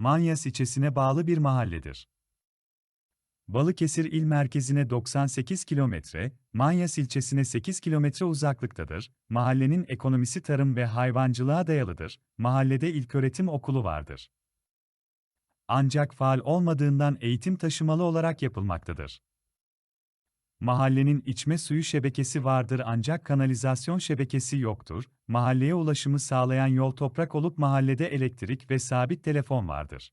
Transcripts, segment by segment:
Manyas ilçesine bağlı bir mahalledir. Balıkesir il merkezine 98 kilometre, Manyas ilçesine 8 kilometre uzaklıktadır. Mahallenin ekonomisi tarım ve hayvancılığa dayalıdır. Mahallede ilköğretim okulu vardır. Ancak faal olmadığından eğitim taşımalı olarak yapılmaktadır. Mahallenin içme suyu şebekesi vardır ancak kanalizasyon şebekesi yoktur. Mahalleye ulaşımı sağlayan yol toprak olup mahallede elektrik ve sabit telefon vardır.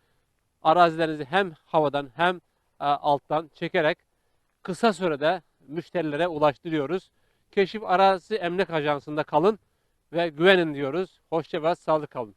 arazilerinizi hem havadan hem e, alttan çekerek kısa sürede müşterilere ulaştırıyoruz. Keşif Arazi Emlak Ajansı'nda kalın ve güvenin diyoruz. Hoşça ve sağlık kalın.